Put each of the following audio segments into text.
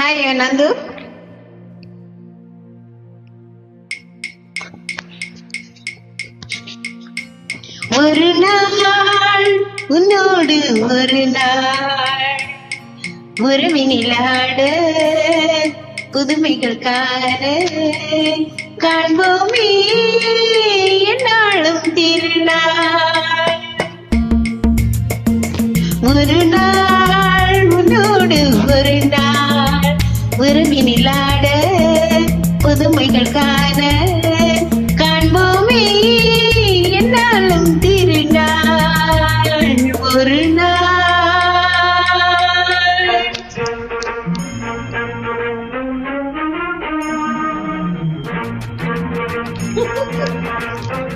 Hi Nandu ஒரு நாள் உன்னோடு ஒரு நாள். உறவினிலாடு புதுமைகள் காண. காண்போமே என்னாலும் திருநாள். ஒரு நாள் நிலாட புதுமைகள் காண காண்போமே. என்னாலும் திருநாள் ஒரு நாள்.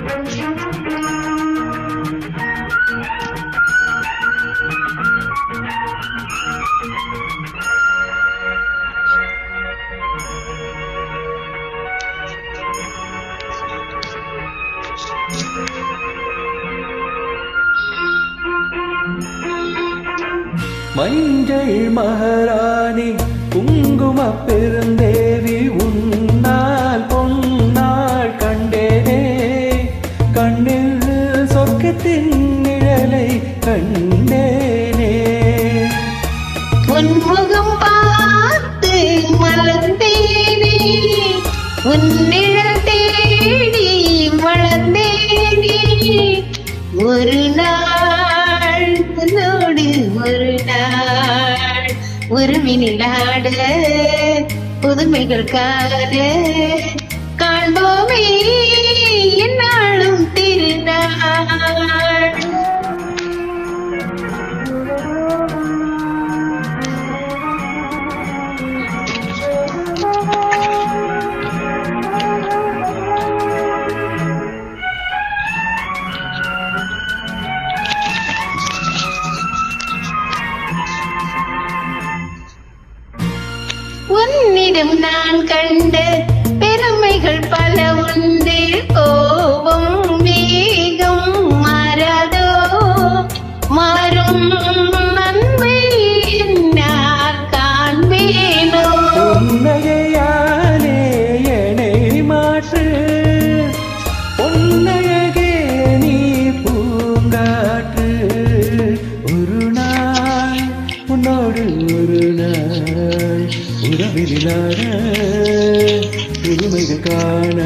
மஞ்சள் மகாராணி குங்கும பெருந்தேவி உன்னால் பொன்னால் கண்டேனே. கண்ணில் சொர்க்கத்தின் நிழலை கண்டேனே. உன்முகம் பார்த்து மலர்ந்தேனே உன்னிழல் தேடி வளர்ந்தேனே ஒரு நாள் உருவினிலாட புதுமைகள் காண காண்போமே என்னாலும் திருநாள். உன்னிடம் நான் கண்ட பெருமைகள் பல உண்டு. கோபம் வேகம் மாறாதோ? மாறும் உன்னோடு ஒரு நாள் உறவிலான புதுமைகள் காண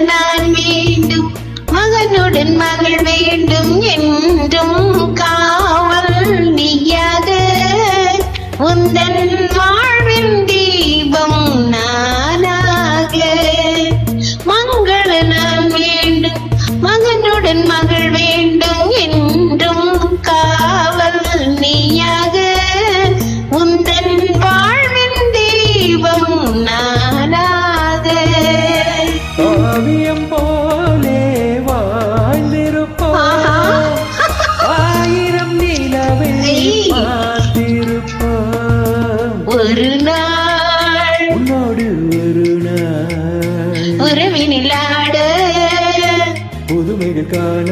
நான் வேண்டும் மகனுடன் மகள் வேண்டும் நிலாட. புதுமைகள் காண